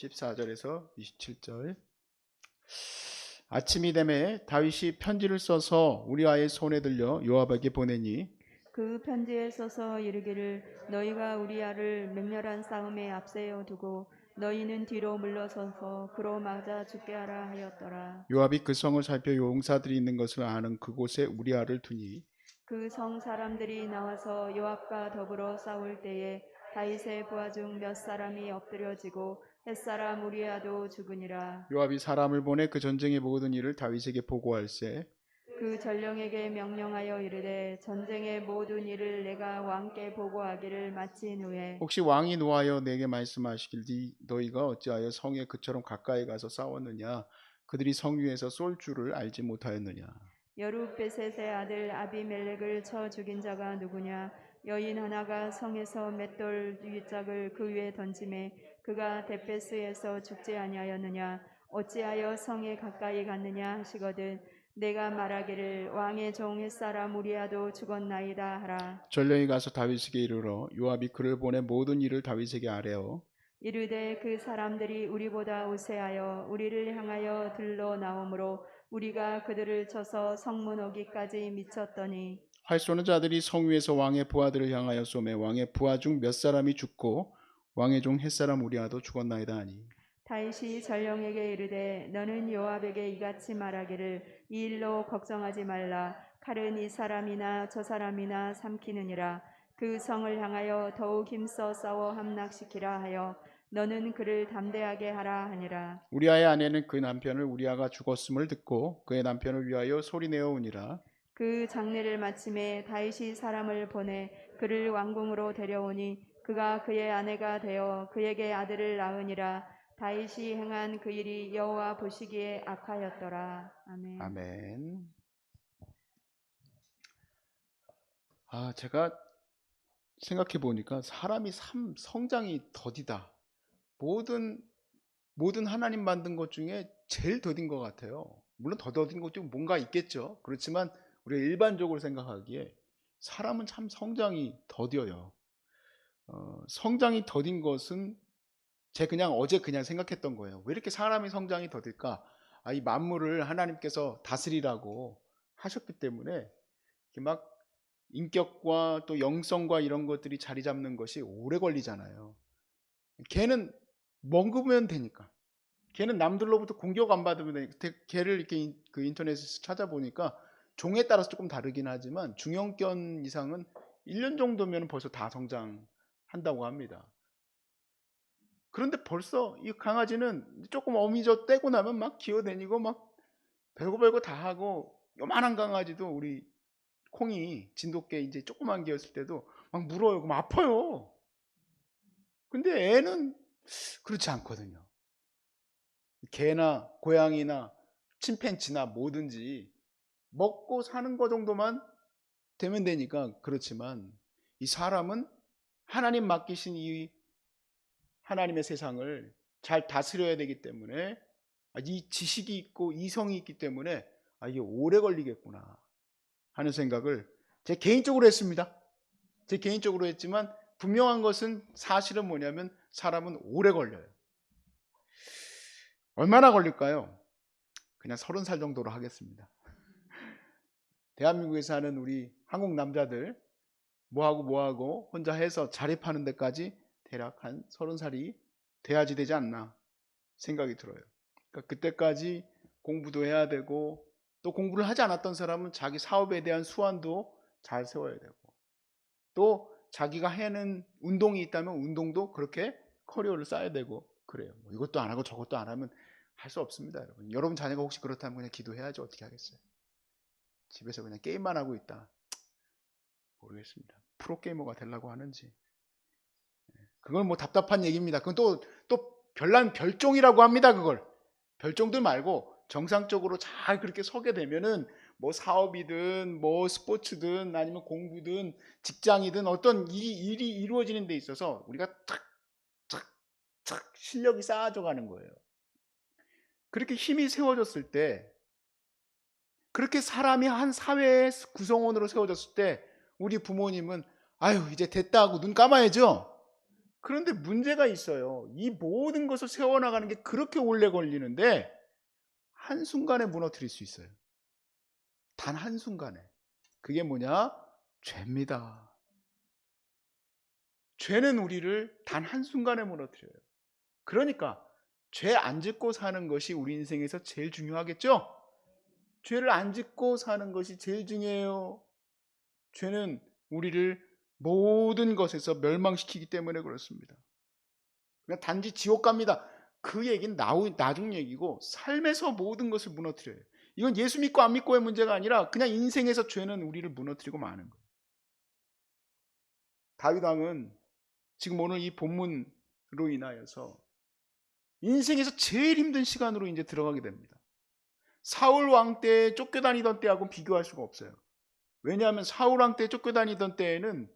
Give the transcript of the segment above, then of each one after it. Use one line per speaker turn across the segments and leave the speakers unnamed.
14절에서 27절. 아침이 되매 다윗이 편지를 써서 우리 아의 손에 들려 요압에게 보내니
그 편지에 써서 이르기를 너희가 우리 아를 맹렬한 싸움에 앞세워 두고 너희는 뒤로 물러서서 그로 맞아 죽게 하라 하였더라.
요압이 그 성을 살펴 용사들이 있는 것을 아는 그곳에 우리아를 두니
그 성 사람들이 나와서 요압과 더불어 싸울 때에 다윗의 부하 중 몇 사람이 엎드려지고 햇사람 우리아도 죽으니라.
요압이 사람을 보내 그 전쟁의 모든 일을 다윗에게 보고할세.
그 전령에게 명령하여 이르되 전쟁의 모든 일을 내가 왕께 보고하기를 마친 후에
혹시 왕이 노하여 내게 말씀하시길 네 너희가 어찌하여 성에 그처럼 가까이 가서 싸웠느냐? 그들이 성 위에서 쏠 줄을 알지 못하였느냐?
여룻베셋의 아들 아비멜렉을 쳐 죽인 자가 누구냐? 여인 하나가 성에서 맷돌 윗짝을 그 위에 던짐에 그가 데페스에서 죽지 아니하였느냐? 어찌하여 성에 가까이 갔느냐? 하시거든 내가 말하기를 왕의 종 햇사람 우리아도 죽었나이다 하라.
전령이 가서 다윗에게 이르러 요압이 그를 보내 모든 일을 다윗에게 아뢰어
이르되 그 사람들이 우리보다 우세하여 우리를 향하여 들러 나오므로 우리가 그들을 쳐서 성문 오기까지 미쳤더니
활 쏘는 자들이 성 위에서 왕의 부하들을 향하여 쏘매 왕의 부하 중 몇 사람이 죽고 왕의 종 햇사람 우리아도 죽었나이다 하니.
다윗이 전령에게 이르되 너는 요압에게 이같이 말하기를 이 일로 걱정하지 말라. 칼은 이 사람이나 저 사람이나 삼키느니라. 그 성을 향하여 더욱 힘써 싸워 함락시키라 하여 너는 그를 담대하게 하라 하니라.
우리아의 아내는 그 남편을 우리아가 죽었음을 듣고 그의 남편을 위하여 소리내어 우니라.
그 장례를 마침에 다윗이 사람을 보내 그를 왕궁으로 데려오니 그가 그의 아내가 되어 그에게 아들을 낳으니라 다윗이 행한 그 일이 여호와 보시기에 악하였더라 아멘.
아멘. 아, 제가 생각해 보니까 사람이 참 성장이 더디다. 모든 모든 하나님 만든 것 중에 제일 더딘 것 같아요. 물론 더 더딘 것도 뭔가 있겠죠. 그렇지만 우리가 일반적으로 생각하기에 사람은 참 성장이 더뎌요. 어, 성장이 더딘 것은 제 그냥 어제 그냥 생각했던 거예요. 왜 이렇게 사람이 성장이 더딜까? 아, 이 만물을 하나님께서 다스리라고 하셨기 때문에 막 인격과 또 영성과 이런 것들이 자리 잡는 것이 오래 걸리잖아요. 걔는 먹으면 되니까. 걔는 남들로부터 공격 안 받으면 되니까. 걔를 이렇게 인- 그 인터넷에서 찾아보니까 종에 따라서 조금 다르긴 하지만 중형견 이상은 1년 정도면 벌써 다 성장 한다고 합니다. 그런데 벌써 이 강아지는 조금 어미져 떼고 나면 막 기어다니고 막 별거 별거 다 하고 요만한 강아지도 우리 콩이 진돗개 이제 조그만 개였을 때도 막 물어요. 그럼 아파요. 근데 애는 그렇지 않거든요. 개나 고양이나 침팬지나 뭐든지 먹고 사는 거 정도만 되면 되니까 그렇지만 이 사람은 하나님 맡기신 이 하나님의 세상을 잘 다스려야 되기 때문에 아, 이 지식이 있고 이성이 있기 때문에 아, 이게 오래 걸리겠구나 하는 생각을 제 개인적으로 했습니다. 제 개인적으로 했지만 분명한 것은 사실은 뭐냐면 사람은 오래 걸려요. 얼마나 걸릴까요? 그냥 서른 살 정도로 하겠습니다. 대한민국에 사는 우리 한국 남자들 뭐하고 뭐하고 혼자 해서 자립하는 데까지 대략 한 서른 살이 돼야지 되지 않나 생각이 들어요. 그러니까 그때까지 공부도 해야 되고 또 공부를 하지 않았던 사람은 자기 사업에 대한 수완도 잘 세워야 되고 또 자기가 해는 운동이 있다면 운동도 그렇게 커리어를 쌓아야 되고 그래요. 뭐 이것도 안 하고 저것도 안 하면 할 수 없습니다, 여러분. 여러분 자녀가 혹시 그렇다면 그냥 기도해야죠. 어떻게 하겠어요? 집에서 그냥 게임만 하고 있다. 모르겠습니다. 프로게이머가 되려고 하는지. 그건 뭐 답답한 얘기입니다. 그건 또, 또 별난 별종이라고 합니다. 그걸. 별종들 말고 정상적으로 잘 그렇게 서게 되면은 뭐 사업이든 뭐 스포츠든 아니면 공부든 직장이든 어떤 일이, 일이 이루어지는 데 있어서 우리가 탁, 탁, 탁 실력이 쌓아져 가는 거예요. 그렇게 힘이 세워졌을 때 그렇게 사람이 한 사회의 구성원으로 세워졌을 때 우리 부모님은 아유 이제 됐다 하고 눈 감아야죠. 그런데 문제가 있어요. 이 모든 것을 세워나가는 게 그렇게 오래 걸리는데 한순간에 무너뜨릴 수 있어요. 단 한순간에. 그게 뭐냐? 죄입니다. 죄는 우리를 단 한순간에 무너뜨려요. 그러니까 죄 안 짓고 사는 것이 우리 인생에서 제일 중요하겠죠? 죄를 안 짓고 사는 것이 제일 중요해요. 죄는 우리를 모든 것에서 멸망시키기 때문에 그렇습니다. 그냥 단지 지옥 갑니다. 그 얘기는 나중 얘기고 삶에서 모든 것을 무너뜨려요. 이건 예수 믿고 안 믿고의 문제가 아니라 그냥 인생에서 죄는 우리를 무너뜨리고 마는 거예요. 다윗 왕은 지금 오늘 이 본문으로 인하여서 인생에서 제일 힘든 시간으로 이제 들어가게 됩니다. 사울 왕 때 쫓겨다니던 때하고 비교할 수가 없어요. 왜냐하면 사울 왕 때 쫓겨다니던 때에는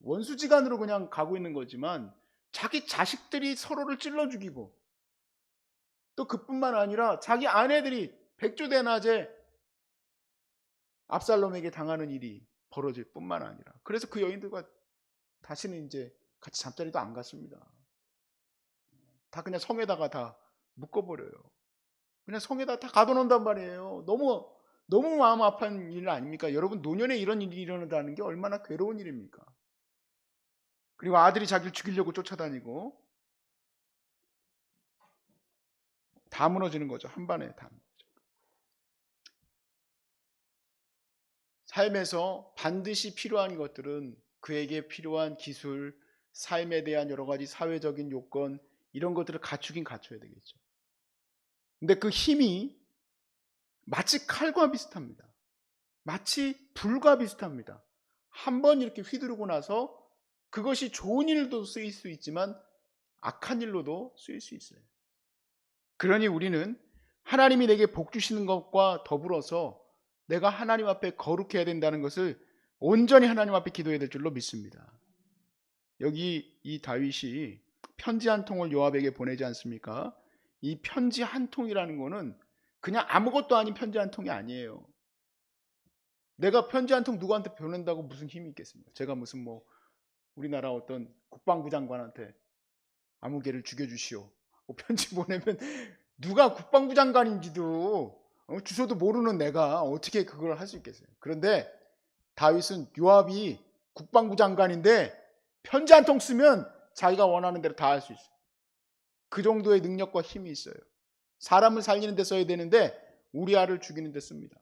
원수지간으로 그냥 가고 있는 거지만 자기 자식들이 서로를 찔러 죽이고 또 그뿐만 아니라 자기 아내들이 백주대낮에 압살롬에게 당하는 일이 벌어질 뿐만 아니라 그래서 그 여인들과 다시는 이제 같이 잠자리도 안 갔습니다. 다 그냥 성에다가 다 묶어버려요. 그냥 성에다 다 가둬놓는단 말이에요. 너무 너무 마음 아픈 일 아닙니까? 여러분 노년에 이런 일이 일어난다는 게 얼마나 괴로운 일입니까? 그리고 아들이 자기를 죽이려고 쫓아다니고 다 무너지는 거죠. 한 번에 다. 무너져. 삶에서 반드시 필요한 것들은 그에게 필요한 기술, 삶에 대한 여러 가지 사회적인 요건 이런 것들을 갖추긴 갖춰야 되겠죠. 근데 그 힘이 마치 칼과 비슷합니다. 마치 불과 비슷합니다. 한 번 이렇게 휘두르고 나서 그것이 좋은 일도 쓰일 수 있지만 악한 일로도 쓰일 수 있어요. 그러니 우리는 하나님이 내게 복 주시는 것과 더불어서 내가 하나님 앞에 거룩해야 된다는 것을 온전히 하나님 앞에 기도해야 될 줄로 믿습니다. 여기 이 다윗이 편지 한 통을 요압에게 보내지 않습니까? 이 편지 한 통이라는 거는 그냥 아무것도 아닌 편지 한 통이 아니에요. 내가 편지 한 통 누구한테 보낸다고 무슨 힘이 있겠습니까? 제가 무슨 뭐 우리나라 어떤 국방부 장관한테 아무 개를 죽여주시오. 뭐 편지 보내면 누가 국방부 장관인지도 어, 주소도 모르는 내가 어떻게 그걸 할 수 있겠어요. 그런데 다윗은 요압이 국방부 장관인데 편지 한 통 쓰면 자기가 원하는 대로 다 할 수 있어요. 그 정도의 능력과 힘이 있어요. 사람을 살리는 데 써야 되는데 우리아를 죽이는 데 씁니다.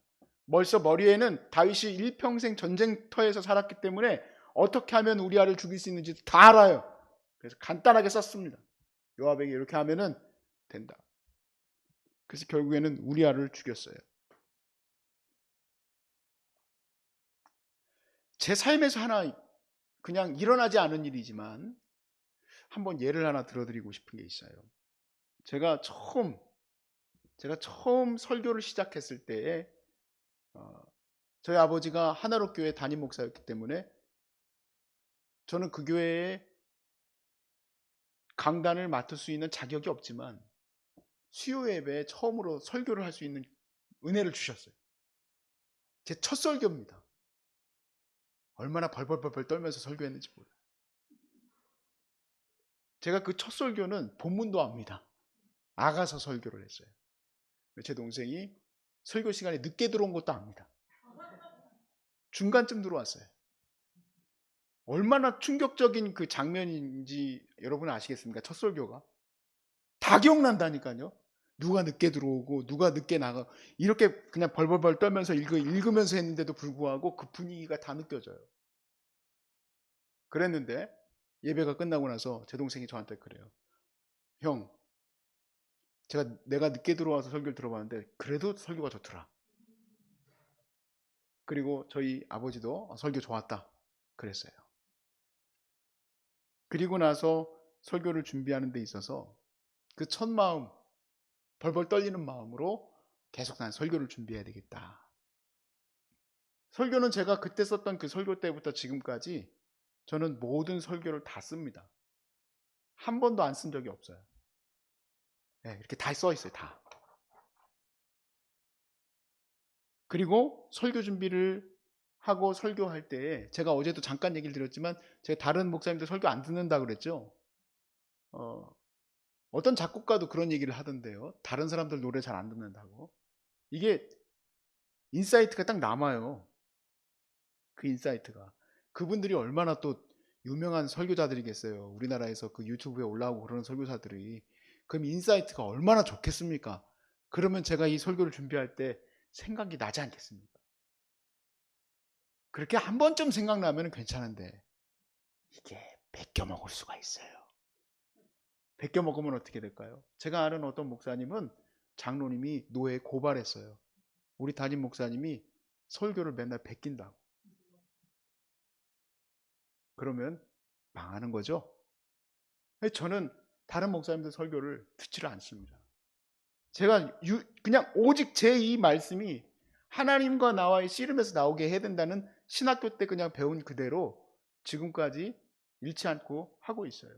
벌써 머리에는 다윗이 일평생 전쟁터에서 살았기 때문에 어떻게 하면 우리아를 죽일 수 있는지 다 알아요. 그래서 간단하게 썼습니다. 요압에게 이렇게 하면은 된다. 그래서 결국에는 우리아를 죽였어요. 제 삶에서 하나 그냥 일어나지 않은 일이지만 한번 예를 하나 들어드리고 싶은 게 있어요. 제가 처음 제가 처음 설교를 시작했을 때에 어, 저희 아버지가 하나로 교회 담임 목사였기 때문에 저는 그 교회에 강단을 맡을 수 있는 자격이 없지만 수요 예배에 처음으로 설교를 할 수 있는 은혜를 주셨어요. 제 첫 설교입니다. 얼마나 벌벌벌벌 떨면서 설교했는지 몰라요. 제가 그 첫 설교는 본문도 압니다. 아가서 설교를 했어요. 제 동생이 설교 시간에 늦게 들어온 것도 압니다. 중간쯤 들어왔어요. 얼마나 충격적인 그 장면인지 여러분 아시겠습니까? 첫 설교가. 다 기억난다니까요. 누가 늦게 들어오고 누가 늦게 나가 이렇게 그냥 벌벌벌 떨면서 읽으, 읽으면서 했는데도 불구하고 그 분위기가 다 느껴져요. 그랬는데 예배가 끝나고 나서 제 동생이 저한테 그래요. 형, 제가 내가 늦게 들어와서 설교를 들어봤는데 그래도 설교가 좋더라. 그리고 저희 아버지도 어, 설교 좋았다. 그랬어요. 그리고 나서 설교를 준비하는 데 있어서 그 첫 마음, 벌벌 떨리는 마음으로 계속 난 설교를 준비해야 되겠다. 설교는 제가 그때 썼던 그 설교 때부터 지금까지 저는 모든 설교를 다 씁니다. 한 번도 안 쓴 적이 없어요. 네, 이렇게 다 써 있어요, 다. 그리고 설교 준비를 하고 설교할 때 제가 어제도 잠깐 얘기를 드렸지만 제가 다른 목사님들 설교 안 듣는다 그랬죠. 어, 어떤 작곡가도 그런 얘기를 하던데요. 다른 사람들 노래 잘 안 듣는다고. 이게 인사이트가 딱 남아요. 그 인사이트가. 그분들이 얼마나 또 유명한 설교자들이겠어요. 우리나라에서 그 유튜브에 올라오고 그러는 설교사들이. 그럼 인사이트가 얼마나 좋겠습니까? 그러면 제가 이 설교를 준비할 때 생각이 나지 않겠습니까? 그렇게 한 번쯤 생각나면 괜찮은데 이게 베껴 먹을 수가 있어요. 베껴 먹으면 어떻게 될까요? 제가 아는 어떤 목사님은 장로님이 노예에 고발했어요. 우리 담임 목사님이 설교를 맨날 베낀다고. 그러면 망하는 거죠. 저는 다른 목사님들 설교를 듣지를 않습니다. 제가 유- 그냥 오직 제 이 말씀이 하나님과 나와의 씨름에서 나오게 해야 된다는 신학교 때 그냥 배운 그대로 지금까지 잃지 않고 하고 있어요.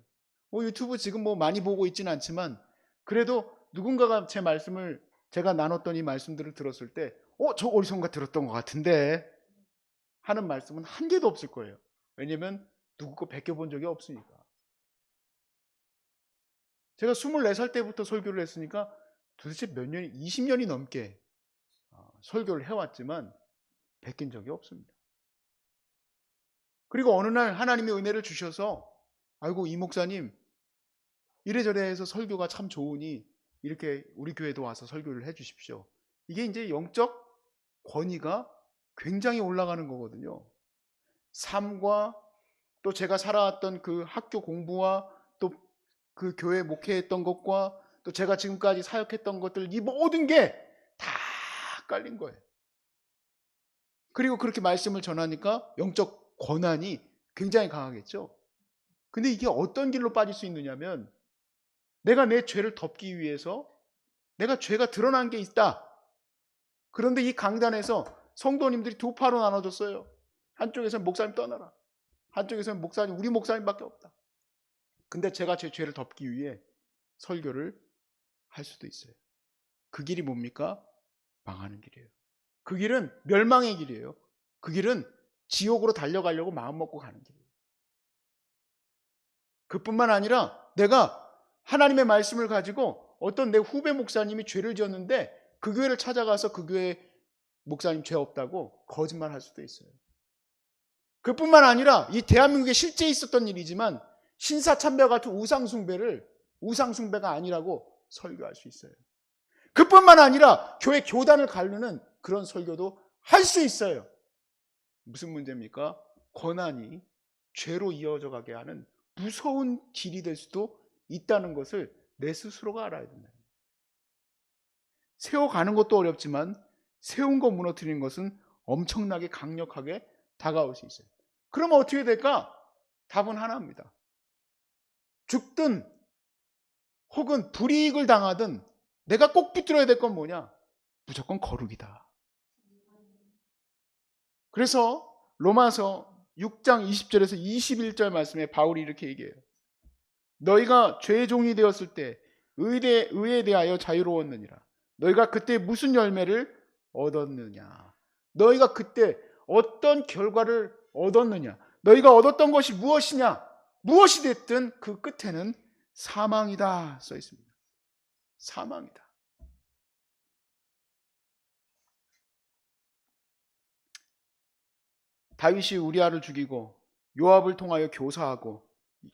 뭐 유튜브 지금 뭐 많이 보고 있지는 않지만 그래도 누군가가 제 말씀을 제가 나눴던 이 말씀들을 들었을 때 어, 저 어디선가 들었던 것 같은데 하는 말씀은 한 개도 없을 거예요. 왜냐면 누구 거 베껴본 적이 없으니까. 제가 24살 때부터 설교를 했으니까 도대체 몇 년이, 20년이 넘게 어, 설교를 해왔지만 베낀 적이 없습니다. 그리고 어느 날 하나님의 은혜를 주셔서 아이고 이 목사님 이래저래 해서 설교가 참 좋으니 이렇게 우리 교회도 와서 설교를 해 주십시오. 이게 이제 영적 권위가 굉장히 올라가는 거거든요. 삶과 또 제가 살아왔던 그 학교 공부와 또 그 교회 목회했던 것과 또 제가 지금까지 사역했던 것들 이 모든 게 다 깔린 거예요. 그리고 그렇게 말씀을 전하니까 영적 권한이 굉장히 강하겠죠. 근데 이게 어떤 길로 빠질 수 있느냐면 내가 내 죄를 덮기 위해서 내가 죄가 드러난 게 있다. 그런데 이 강단에서 성도님들이 두 파로 나눠졌어요. 한쪽에서는 목사님 떠나라. 한쪽에서는 목사님, 우리 목사님밖에 없다. 근데 제가 제 죄를 덮기 위해 설교를 할 수도 있어요. 그 길이 뭡니까? 망하는 길이에요. 그 길은 멸망의 길이에요. 그 길은 지옥으로 달려가려고 마음먹고 가는 길이에요. 그뿐만 아니라 내가 하나님의 말씀을 가지고 어떤 내 후배 목사님이 죄를 지었는데 그 교회를 찾아가서 그 교회 목사님 죄 없다고 거짓말 할 수도 있어요. 그뿐만 아니라 이 대한민국에 실제 있었던 일이지만 신사참배 같은 우상숭배를 우상숭배가 아니라고 설교할 수 있어요. 그뿐만 아니라 교회 교단을 가르는 그런 설교도 할 수 있어요. 무슨 문제입니까? 권한이 죄로 이어져 가게 하는 무서운 길이 될 수도 있다는 것을 내 스스로가 알아야 된다. 세워가는 것도 어렵지만 세운 거 무너뜨리는 것은 엄청나게 강력하게 다가올 수 있어요. 그러면 어떻게 될까? 답은 하나입니다. 죽든 혹은 불이익을 당하든 내가 꼭 붙들어야 될 건 뭐냐? 무조건 거룩이다. 그래서 로마서 6장 20절에서 21절 말씀에 바울이 이렇게 얘기해요. 너희가 죄의 종이 되었을 때 의대, 의에 대하여 자유로웠느니라. 너희가 그때 무슨 열매를 얻었느냐? 너희가 그때 어떤 결과를 얻었느냐? 너희가 얻었던 것이 무엇이냐? 무엇이 됐든 그 끝에는 사망이다 써 있습니다. 사망이다. 다윗이 우리아를 죽이고 요압을 통하여 교사하고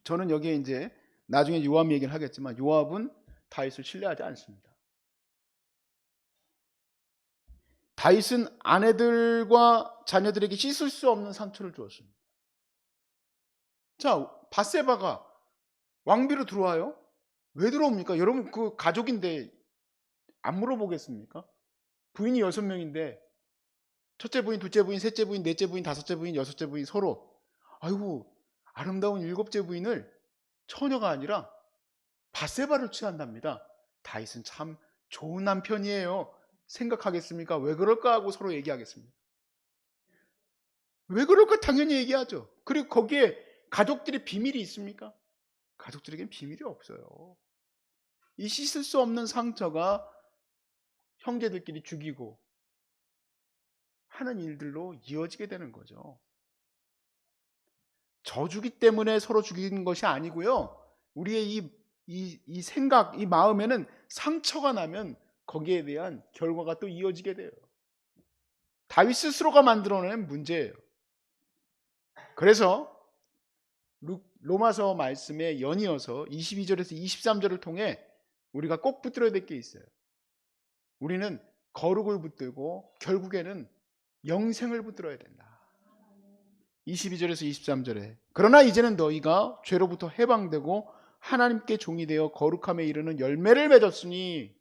저는 여기에 이제 나중에 요압 얘기를 하겠지만 요압은 다윗을 신뢰하지 않습니다. 다윗은 아내들과 자녀들에게 씻을 수 없는 상처를 주었습니다. 자, 바세바가 왕비로 들어와요? 왜 들어옵니까? 여러분 그 가족인데 안 물어보겠습니까? 부인이 여섯 명인데 첫째 부인, 둘째 부인, 셋째 부인, 넷째 부인, 다섯째 부인, 여섯째 부인 서로 아이고 아름다운 일곱째 부인을 처녀가 아니라 바세바를 취한답니다. 다윗은 참 좋은 남편이에요. 생각하겠습니까? 왜 그럴까 하고 서로 얘기하겠습니다. 왜 그럴까 당연히 얘기하죠. 그리고 거기에 가족들의 비밀이 있습니까? 가족들에겐 비밀이 없어요. 이 씻을 수 없는 상처가 형제들끼리 죽이고 하는 일들로 이어지게 되는 거죠. 저주기 때문에 서로 죽이는 것이 아니고요. 우리의 이, 이, 이 생각, 이 마음에는 상처가 나면 거기에 대한 결과가 또 이어지게 돼요. 다윗 스스로가 만들어낸 문제예요. 그래서 루- 로마서 말씀에 연이어서 22절에서 23절을 통해 우리가 꼭 붙들어야 될 게 있어요. 우리는 거룩을 붙들고 결국에는 영생을 붙들어야 된다. 22절에서 23절에 그러나 이제는 너희가 죄로부터 해방되고 하나님께 종이 되어 거룩함에 이르는 열매를 맺었으니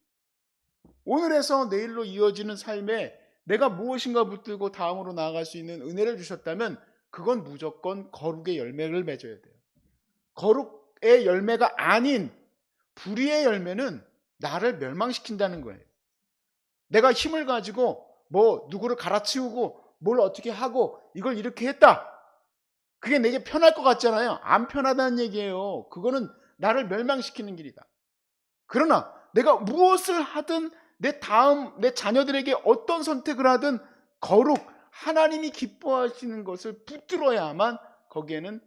오늘에서 내일로 이어지는 삶에 내가 무엇인가 붙들고 다음으로 나아갈 수 있는 은혜를 주셨다면 그건 무조건 거룩의 열매를 맺어야 돼요. 거룩의 열매가 아닌 불의의 열매는 나를 멸망시킨다는 거예요. 내가 힘을 가지고 뭐 누구를 갈아치우고 뭘 어떻게 하고 이걸 이렇게 했다. 그게 내게 편할 것 같잖아요. 안 편하다는 얘기예요. 그거는 나를 멸망시키는 길이다. 그러나 내가 무엇을 하든 내 다음 내 자녀들에게 어떤 선택을 하든 거룩 하나님이 기뻐하시는 것을 붙들어야만 거기에는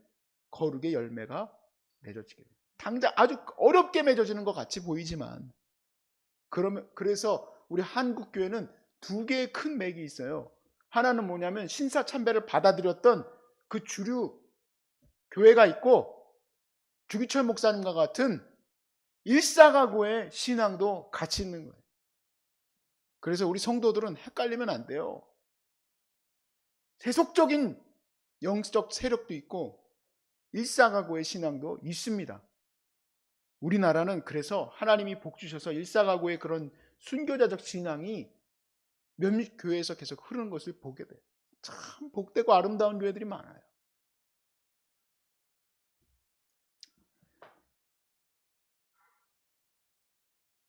거룩의 열매가 맺어지게 돼요. 당장 아주 어렵게 맺어지는 것 같이 보이지만 그러면 그래서 우리 한국 교회는 두 개의 큰 맥이 있어요. 하나는 뭐냐면 신사 참배를 받아들였던 그 주류 교회가 있고 주기철 목사님과 같은 일사가고의 신앙도 같이 있는 거예요. 그래서 우리 성도들은 헷갈리면 안 돼요. 세속적인 영적 세력도 있고 일사가고의 신앙도 있습니다. 우리나라는 그래서 하나님이 복 주셔서 일사가고의 그런 순교자적 신앙이 몇몇 교회에서 계속 흐르는 것을 보게 돼요. 참 복되고 아름다운 교회들이 많아요.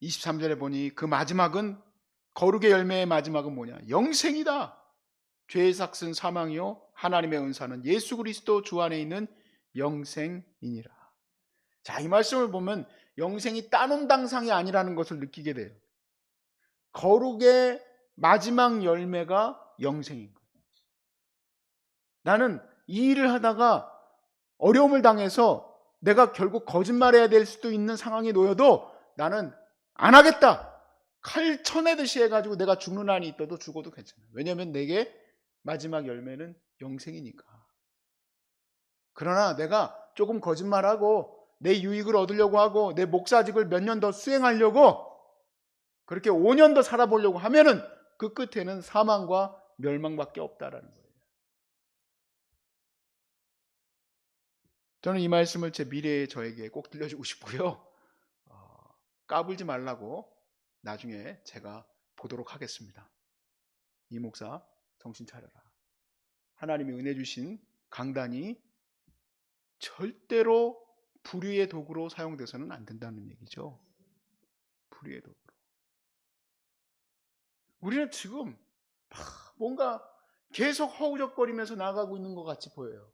(23절에) 보니 그 마지막은 거룩의 열매의 마지막은 뭐냐 영생이다 죄의 삭은 사망이요 하나님의 은사는 예수 그리스도 주 안에 있는 영생이니라 자 이 말씀을 보면 영생이 따놈 당상이 아니라는 것을 느끼게 돼요 거룩의 마지막 열매가 영생인 거예요. 나는 이 일을 하다가 어려움을 당해서 내가 결국 거짓말해야 될 수도 있는 상황에 놓여도 나는 안 하겠다. 칼 쳐내듯이 해가지고 내가 죽는 한이 있어도 죽어도 괜찮아. 왜냐하면 내게 마지막 열매는 영생이니까. 그러나 내가 조금 거짓말하고 내 유익을 얻으려고 하고 내 목사직을 몇 년 더 수행하려고 그렇게 5년 더 살아보려고 하면은 그 끝에는 사망과 멸망밖에 없다라는 거예요. 저는 이 말씀을 제 미래의 저에게 꼭 들려주고 싶고요. 어, 까불지 말라고 나중에 제가 보도록 하겠습니다. 이 목사 정신 차려라. 하나님이 은혜 주신 강단이 절대로 불의의 도구로 사용돼서는 안 된다는 얘기죠. 불의의 도구로. 우리는 지금 막 뭔가 계속 허우적거리면서 나가고 있는 것 같이 보여요.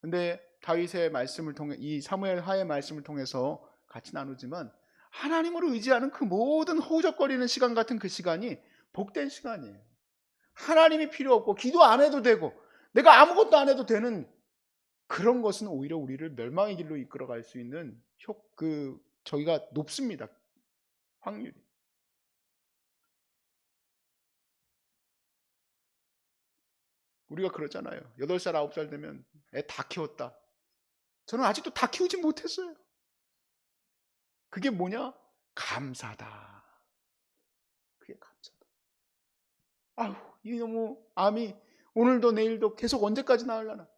근데 다윗의 말씀을 통해 이 사무엘 하의 말씀을 통해서 같이 나누지만 하나님을 의지하는 그 모든 허우적거리는 시간 같은 그 시간이 복된 시간이에요. 하나님이 필요 없고 기도 안 해도 되고 내가 아무것도 안 해도 되는 그런 것은 오히려 우리를 멸망의 길로 이끌어갈 수 있는 효, 그 저희가 높습니다. 확률이. 우리가 그러잖아요. 8살, 9살 되면 애 다 키웠다. 저는 아직도 다 키우지 못했어요. 그게 뭐냐? 감사다. 그게 감사다. 아우, 이 너무 암이 오늘도 내일도 계속 언제까지 나으려나?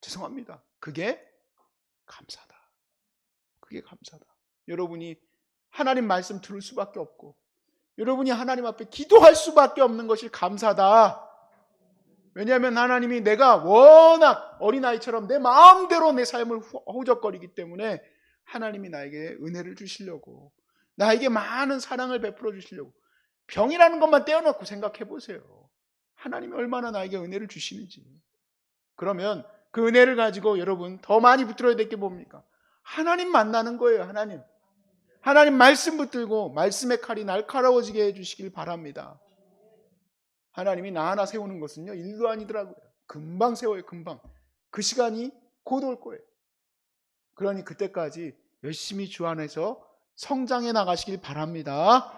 죄송합니다. 그게 감사다. 그게 감사다. 여러분이 하나님 말씀 들을 수밖에 없고 여러분이 하나님 앞에 기도할 수밖에 없는 것이 감사다. 왜냐하면 하나님이 내가 워낙 어린아이처럼 내 마음대로 내 삶을 허우적거리기 때문에 하나님이 나에게 은혜를 주시려고 나에게 많은 사랑을 베풀어 주시려고 병이라는 것만 떼어놓고 생각해 보세요. 하나님이 얼마나 나에게 은혜를 주시는지. 그러면 그 은혜를 가지고 여러분 더 많이 붙들어야 될 게 뭡니까? 하나님 만나는 거예요. 하나님. 하나님 말씀 붙들고 말씀의 칼이 날카로워지게 해주시길 바랍니다. 하나님이 나 하나 세우는 것은요 일도 아니더라고요. 금방 세워요, 금방. 그 시간이 곧 올 거예요. 그러니 그때까지 열심히 주 안에서 성장해 나가시길 바랍니다.